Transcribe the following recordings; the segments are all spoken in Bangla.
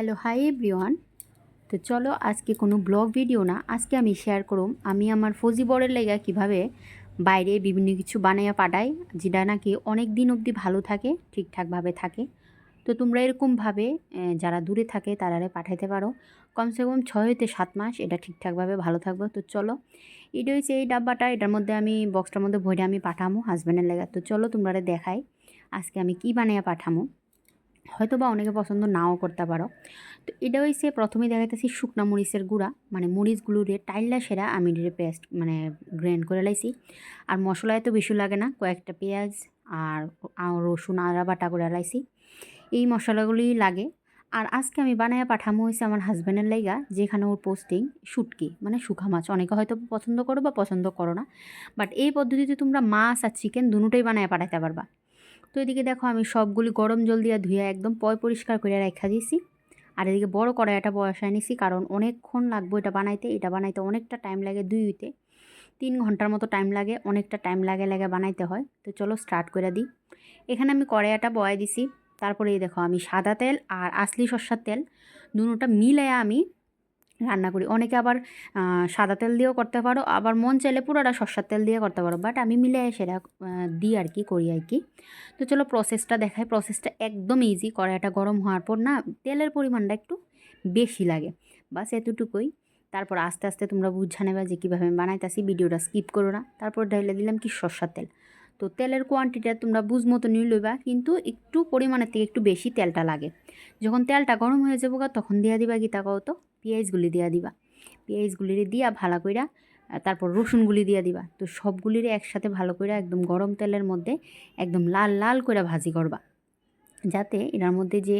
Hello, hi everyone. তো চলো আজকে কোনো ব্লগ ভিডিও না, আজকে আমি শেয়ার করুম, আমি আমার ফজি বরের লেগা কীভাবে বাইরে বিভিন্ন কিছু বানাইয়া পাঠাই, যেটা নাকি অনেক দিন অবধি ভালো থাকে, ঠিকঠাকভাবে থাকে। তো তোমরা এরকমভাবে যারা দূরে থাকে তারারে পাঠাইতে পারো। কমসে কম ছয় হইতে সাত মাস, এটা ঠিকঠাকভাবে ভালো থাকবে। তো চলো, এটা হচ্ছে এই ডাব্বাটা, এটার মধ্যে আমি বক্সটার মধ্যে ভরে আমি পাঠামো হাজব্যান্ডের লেগা। তো চলো তোমরা দেখাই, আজকে আমি কি বানাইয়া পাঠামো। হয়তো বা অনেকে পছন্দ নাও করতে পারো। তো এটা হয়েছে প্রথমে দেখাইতেছি শুকনো মরিচের গুঁড়া। মানে মরিচগুলোরে টাইল্লা সেরা আমি এটারে পেস্ট মানে গ্রাইন্ড করে লাইছি। আর মশলা এত বেশি লাগে না, কয়েকটা পেঁয়াজ আর রসুন আদা বাটা করে লাইছি। এই মশলাগুলি লাগে। আর আজকে আমি বানায়া পাঠামো হয়েছে আমার হাজব্যান্ডের লাইগা, যেখানে ওর পোস্টিং শুটকি মানে শুকা মাছ। অনেকে হয়তো পছন্দ করো বা পছন্দ করো না। বাট এই পদ্ধতিতে তোমরা মাছ আর চিকেন দুটোই বানায় পাঠাতে পারবা। তো এদিকে দেখো আমি সবগুলি গরম জল দিয়ে ধুয়ে একদম পয় পরিষ্কার করে রেখা দিয়েছি। আর এদিকে বড় কড়াইটা বসায় নিছি কারণ অনেকক্ষণ লাগবে এটা বানাইতে এটা বানাইতে অনেকটা টাইম লাগে দুই হইতে তিন ঘণ্টার মতো টাইম লাগে, অনেকটা টাইম লাগে লাগে বানাইতে হয়। তো চলো স্টার্ট করে দিই। এখানে আমি কড়াইটা বয়াই দিছি। তারপরে দেখো আমি সাদা তেল আর আসলি সর্ষার তেল দুটোটা মিলাইয়া আমি রান্না করি। অনেকে আবার সাদা তেল দিয়েও করতে পারো, আবার মন চাইলে পুরোটা সর্ষার তেল দিয়ে করতে পারো বাট আমি মিলে সেটা দিই আর কি, করি আর কি। তো চলো প্রসেসটা দেখাই। প্রসেসটা একদম ইজি কড়াইটা গরম হওয়ার পর না, তেলের পরিমাণটা একটু বেশি লাগে। বাস এতটুকুই। তারপর আস্তে আস্তে তোমরা বুঝা নেবা যে কীভাবে আমি বানাইতেছি, ভিডিওটা স্কিপ করো না। তারপর ঢাইলে দিলাম কি সর্ষার তেল। তো তেলের কোয়ান্টিটিটা তোমরা বুঝ মতো নিয়ে লইবা, কিন্তু একটু পরিমাণের থেকে একটু বেশি তেলটা লাগে। যখন তেলটা গরম হয়ে যাব তখন দিয়ে দিবা কি তাকাও তো। পেঁয়াজগুলি দিয়া দিবা। পেঁয়াজগুলিরে দিয়া ভালো কইরা তারপর রসুনগুলি দিয়া দিবা। তো সবগুলিরে একসাথে ভালো করে একদম গরম তেলের মধ্যে একদম লাল লাল করে ভাজি করবা। যাতে এটার মধ্যে যে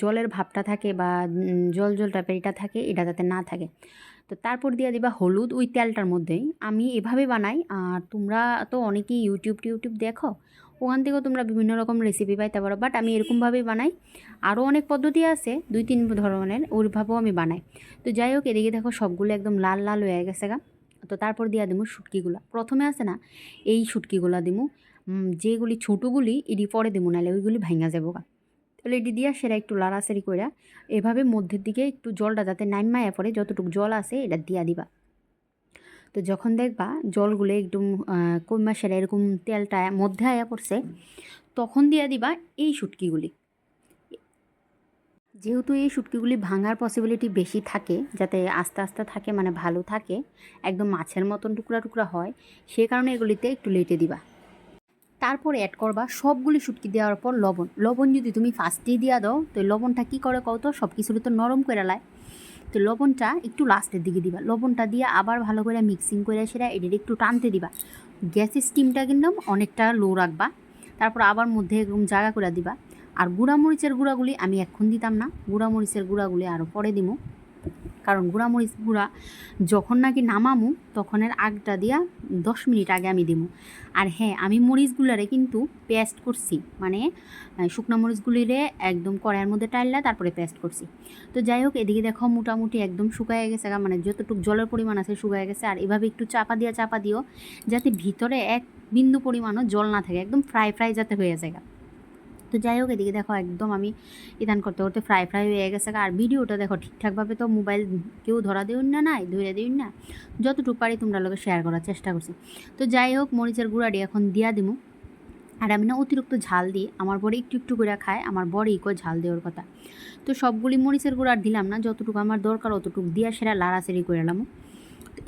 জলের ভাবটা থাকে বা জল জল টাইপের এটা থাকে, এটা যাতে না থাকে। তো তারপর দিয়ে দিবা হলুদ ওই তেলটার মধ্যেই আমি এভাবে বানাই, আর তোমরা তো অনেকেই ইউটিউব টিউটিউব দেখো ওখান থেকেও তোমরা বিভিন্ন রকম রেসিপি পাইতে পারো। বাট আমি এরকমভাবেই বানাই। আরও অনেক পদ্ধতি আছে, দুই তিন ধরনের ওইভাবেও আমি বানাই। তো যাই হোক, এদিকে দেখো সবগুলো একদম লাল লাল হয়ে গেছে গা। তো তারপর দিয়া দিমু শুটকিগুলা। প্রথমে আছে না, এই শুটকিগুলা দিমু। যেগুলি ছোটোগুলি এডি পরে দিমু, নাহলে ওইগুলি ভাঙা যাব গা। তাহলে এটি দিয়া সেটা একটু লাড়াচাড়ি কইরা, এভাবে মধ্যের দিকে একটু জলটা যাতে নাইমায়া পড়ে, যতটুকু জল আছে, এটা দিয়া দিবা। তো যখন দেখবা জলগুলো একদম আহ, কইমা সেরা এরকম তেলটা মধ্যে আয়া পড়ছে তখন দিয়া দিবা এই শুটকিগুলি। যেহেতু এই শুটকিগুলি ভাঙার পসিবিলিটি বেশি থাকে যাতে আস্তে আস্তে থাকে মানে ভালো থাকে একদম মাছের মতন টুকরা টুকরা হয় সে কারণে এগুলিতে একটু লেটে দিবা। তারপরে অ্যাড করবা সবগুলি শুটকি দেওয়ার পর লবণ। লবণ যদি তুমি ফার্স্টেই দিয়া দাও তো লবণটা কী করে কত সব কিছু তো নরম করে লায়। তো লবণটা একটু লাস্টের দিকে দিবা। লবণটা দিয়ে আবার ভালো করে মিক্সিং করে সেটা এটার একটু টানতে দিবা। গ্যাসের স্টিমটা কিন্তু অনেকটা লো রাখবা। তারপর আবার মধ্যে এরকম জায়গা করে দিবা। আর গুঁড়ামরিচের গুঁড়াগুলি আমি এখন দিতাম না। গুঁড়ামরিচের গুঁড়াগুলি আরও পরে দিমু। কারণ গুঁড়ামরিচ গুঁড়া যখন নাকি নামামু, তখনের আগটা দিয়া দশ মিনিট আগে আমি দিমু। আর হ্যাঁ আমি মরিচগুলারে কিন্তু পেস্ট করছি। মানে শুকনো মরিচগুলিরে একদম কড়াইয়ের মধ্যে টাইললা তারপরে পেস্ট করছি। তো যাই হোক এদিকে দেখো মোটামুটি একদম শুকায় গেছে মানে যতটুকু জলের পরিমাণ আছে শুকায় গেছে। আর এভাবে একটু চাপা দিয়া চাপা দিও, যাতে ভিতরে এক বিন্দু পরিমাণও জল না থাকে। একদম ফ্রাই ফ্রাই যাতে হয়ে যায়। তো যাই হোক, এদিকে দেখো একদম আমি ইদান করতে করতে ফ্রাই ফ্রাই হয়ে গেছে। আর ভিডিওটা দেখো ঠিকঠাকভাবে তো মোবাইল কেউ ধরা দিউন না, নাই ধরে দিউন না। যতটুকু পারি তোমরা লোকে শেয়ার করার চেষ্টা করছি। তো যাই হোক, মরিচের গুঁড়াটি এখন দিয়া দিমু। আর আমি না অতিরিক্ত ঝাল দিই, আমার বড় একটু একটু করে খায়, আমার বড় ইকো ঝাল দেওয়ার কথা। তো সবগুলি মরিচের গুঁড়া আর দিলাম না, যতটুকু আমার দরকার অতটুকু দিয়া সেটা লাড়াচাড়ি করে এলাম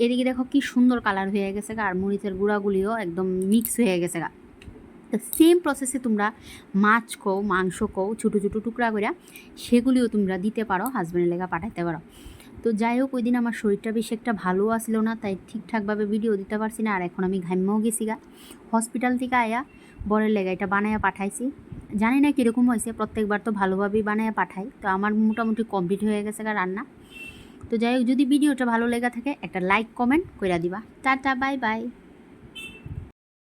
এদিকে দেখো কি সুন্দর কালার হয়ে গেছে গা, আর মরিচের গুঁড়াগুলিও একদম মিক্স হয়ে গেছে গা। সেম প্রসেসে তোমরা মাছ কও, মাংস কও, ছোটো ছোটো টুকরা করে সেগুলিও তোমরা দিতে পারো হাজব্যান্ডের লেগা পাঠাইতে পারো। তো যাই হোক ওই দিন আমার শরীরটা বেশি একটা ভালো আসলো না, তাই ঠিকঠাকভাবে ভিডিও দিতে পারছি না, আর এখন আমি ঘাম্যও গেছি গা। হসপিটাল থেকে আয়া বরের লেগা এটা বানায়া পাঠাইছি। জানি না কীরকম হয়েছে, প্রত্যেকবার তো ভালোভাবেই বানায়া পাঠাই, তো আমার মোটামুটি কমপ্লিট হয়ে গেছে গা রান্না। তো যাই হোক, যদি ভিডিওটা ভালো লেগে থাকে, একটা লাইক কমেন্ট করে দিবা। Tata bye bye